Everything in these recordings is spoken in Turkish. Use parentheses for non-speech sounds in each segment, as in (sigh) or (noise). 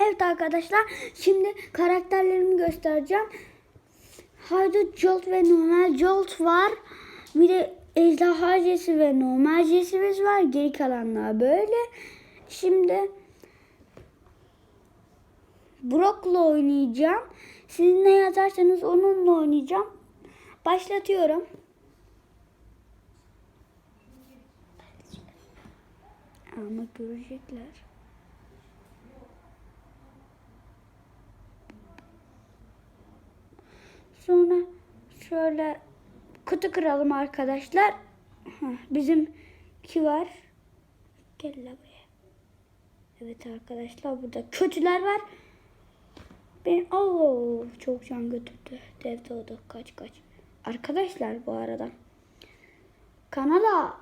Evet arkadaşlar şimdi karakterlerimi göstereceğim. Haydut Jolt ve normal Jolt var. Bir de ejderha Jesi ve normal Jesimiz var. Geri kalanlar böyle. Şimdi Brock'la oynayacağım. Siz ne yazarsanız onunla oynayacağım. Başlatıyorum. Ama görecekler. Sonra şöyle kutu kıralım arkadaşlar. Heh, Bizim ki var. Gel la buraya. Evet arkadaşlar burada kötüler var. Ben Allah çok can götürdü. Dev doğdu. Kaç kaç. Arkadaşlar bu arada kanala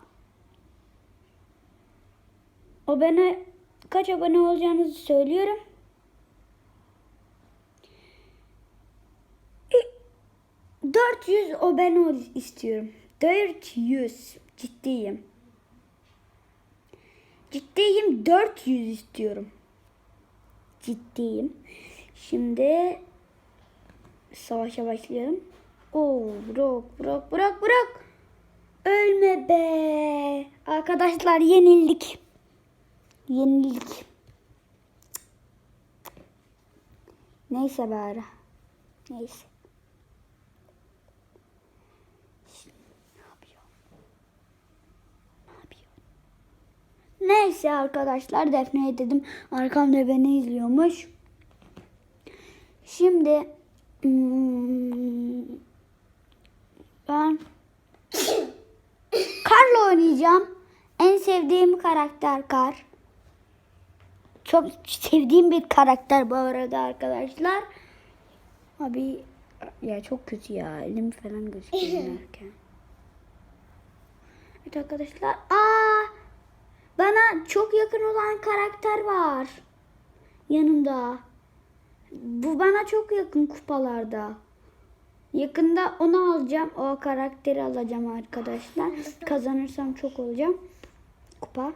abone kaç abone olacağınızı söylüyorum. E, 400 abone ol istiyorum. 400 ciddiyim. Ciddiyim 400 istiyorum. Ciddiyim. Şimdi savaşa başlayalım. Oo bırak bırak bırak bırak. Ölme be. Arkadaşlar yenildik. Yenildik. Neyse bari. Neyse. Şimdi ne yapıyor? Ne yapıyor? Neyse arkadaşlar Defne'ye dedim. Arkamda beni izliyormuş. Şimdi hmm, ben (coughs) Kar'la oynayacağım. En sevdiğim karakter Kar. Çok sevdiğim bir karakter bu arada arkadaşlar. Abi ya çok kötü ya. Elim falan gözüküyor. (coughs) Evet arkadaşlar. Aa! Bana çok yakın olan karakter var. Yanımda. Bu bana çok yakın kupalarda. Yakında onu alacağım. O karakteri alacağım arkadaşlar. Kazanırsam çok olacağım. Kupa.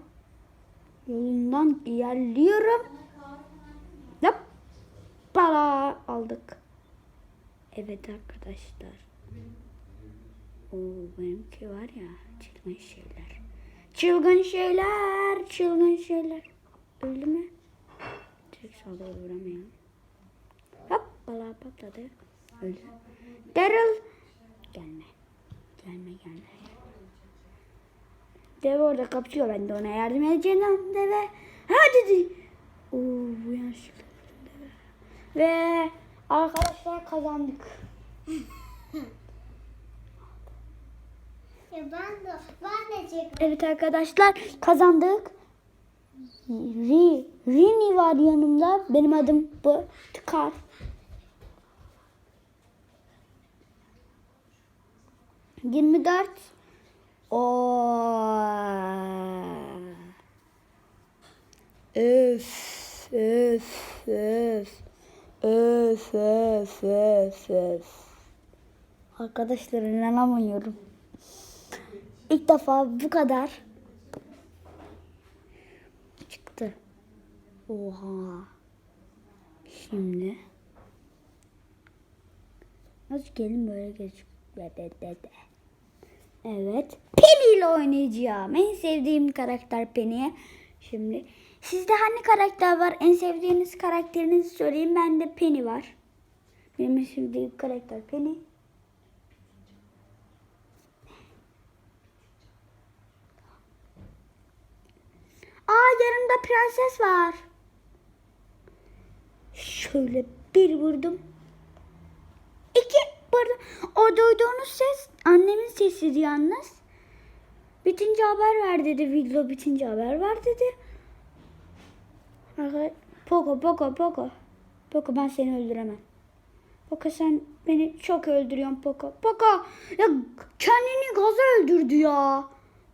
Yolundan ilerliyorum. Hoppala aldık. Evet arkadaşlar. Oo benimki var ya çılgın şeyler. Çılgın şeyler, çılgın şeyler. Öldü mü? Direkt saldırı vuramıyorum. Hoppala patladı. Öldü. Daryl. Gelme. Gelme gelme. Dev orada kapışıyor. Ben de ona yardım edeceğim deve. Hadi dedi. Oo bu yanlışlıkla deve. Ve arkadaşlar kazandık. Ben de ben de çek. Evet arkadaşlar kazandık. Ri, Rini var yanımda. Benim adım bu. Tıkar. Yirmi dört. Öf, öf, öf. Öf, öf, öf, öf. Arkadaşlar inanamıyorum. İlk defa bu kadar çıktı. Oha. Şimdi Nasıl gelin böyle geç. Evet. Penny ile oynayacağım. En sevdiğim karakter Penny. Şimdi sizde hangi karakter var? En sevdiğiniz karakterinizi söyleyin. Bende Penny var. Benim en sevdiğim karakter Penny. Aa yanımda prenses var. Şöyle bir vurdum. İki vurdum. O duyduğunuz ses annemin sesiydi yalnız. Bitince haber ver dedi. Video bitince haber ver dedi. Poco Poco Poco. Poco ben seni öldüremem. Poco sen beni çok öldürüyorsun Poco. Poco ya kendini gaza öldürdü ya.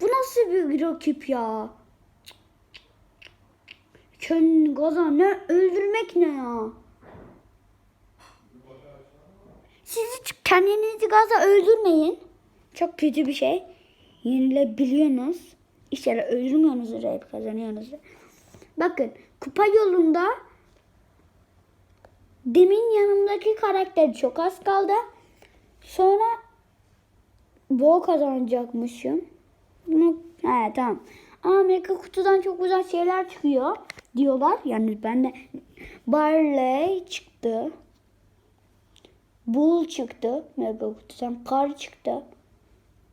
Bu nasıl bir rakip ya? Gaza ne öldürmek ne ya? Siz hiç kendinizi gaza öldürmeyin. Çok kötü bir şey. Yenilebiliyorsunuz. İşte öldürmüyorsunuz hep kazanıyorsunuz. Bakın kupa yolunda demin yanımdaki karakter çok az kaldı. Sonra bol kazanacakmışım. He tamam. Mega kutudan çok güzel şeyler çıkıyor diyorlar. Yani ben de Barley çıktı. Bull çıktı. Mega kutudan kar çıktı.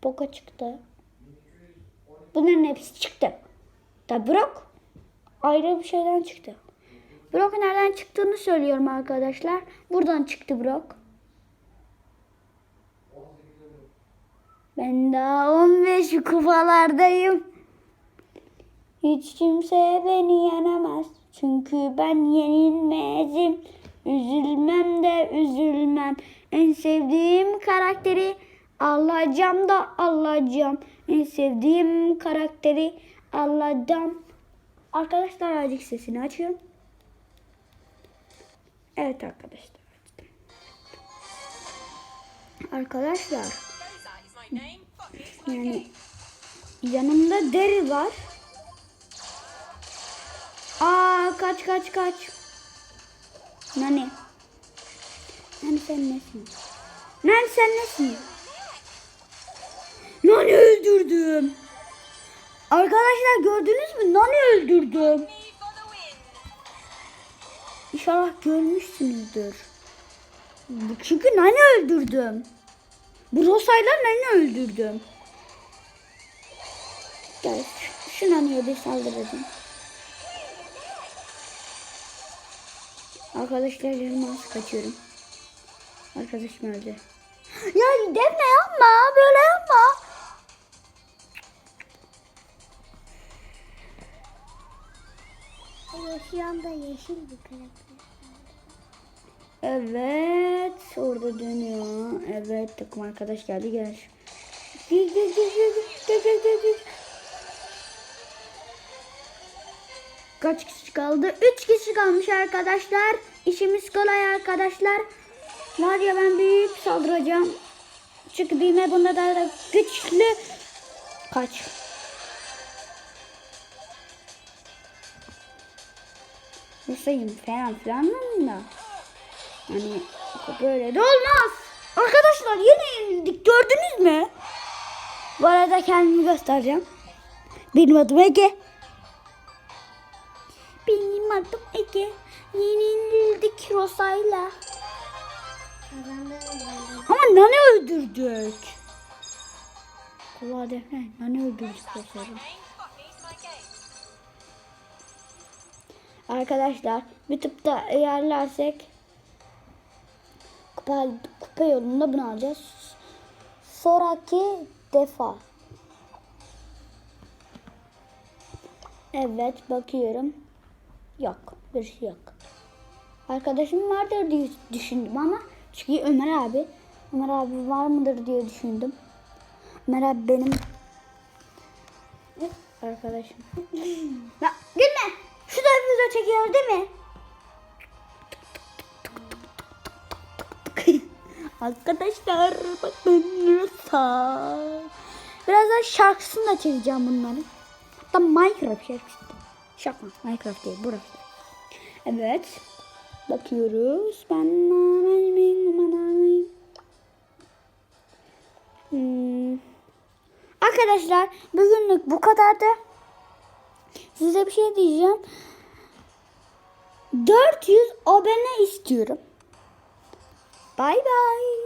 Boka çıktı. Bunların hepsi çıktı. Da Brock ayrı bir şeyden çıktı. Brock nereden çıktığını söylüyorum arkadaşlar. Buradan çıktı Brock. Ben daha 15 kupalardayım. Hiç kimse beni yenemez. Çünkü ben yenilmezim. Üzülmem de üzülmem. En sevdiğim karakteri alacağım da alacağım. En sevdiğim karakteri alacağım. Arkadaşlar azıcık sesini açıyorum. Evet arkadaşlar. Arkadaşlar yani yanımda deri var. Aa kaç kaç kaç. Nani? Nani sen nesin? Nani sen nesin? Nani öldürdüm. Arkadaşlar gördünüz mü? Nani öldürdüm. İnşallah görmüşsünüzdür. Çünkü Nani öldürdüm. Bu Rosa'yla Nani öldürdüm. Gel şu- şu Nani'ye bir saldıracağım. Arkadaşlar yanıma az kaçıyorum. Arkadaşım öldü. Ya Defne yapma böyle yapma. Ama şu anda yeşil bir karakter. Evet orada dönüyor. Evet takım arkadaş geldi gel. Gel gel gel gel gel gel gel gel. Kaç kişi kaldı? 3 kişi kalmış arkadaşlar. İşimiz kolay arkadaşlar. Var ya ben büyük saldıracağım. Çünkü büyüme bunda daha da güçlü. Kaç. Hüseyin falan filan da. Hani böyle de olmaz. Arkadaşlar yine yenildik gördünüz mü? Bu arada kendimi göstereceğim. Benim adım Ege. Benim adım Ege. Yenildik Rosa'yla. Kazandığım Ama Nane öldürdük. Kulağa defne. Nane öldürdük Rosa'yla. Name. Fuck is my game. Arkadaşlar bir tıpta yerlersek kupa, kupa yolunda bunu alacağız. Sonraki defa. Evet bakıyorum. Yok bir şey yok. Arkadaşım vardır diye düşündüm ama çünkü Ömer abi Ömer abi var mıdır diye düşündüm. Ömer abi benim arkadaşım. ya gülme. Şu da video çekiyor değil mi? (laughs) Arkadaşlar bakın. Birazdan şarkısını da çekeceğim bunların. Hatta Minecraft şarkısı. Şaka Minecraft değil burası. Evet. Bakıyoruz. Ben hmm. Arkadaşlar bugünlük bu kadardı. Size bir şey diyeceğim. 400 abone istiyorum. Bay bay.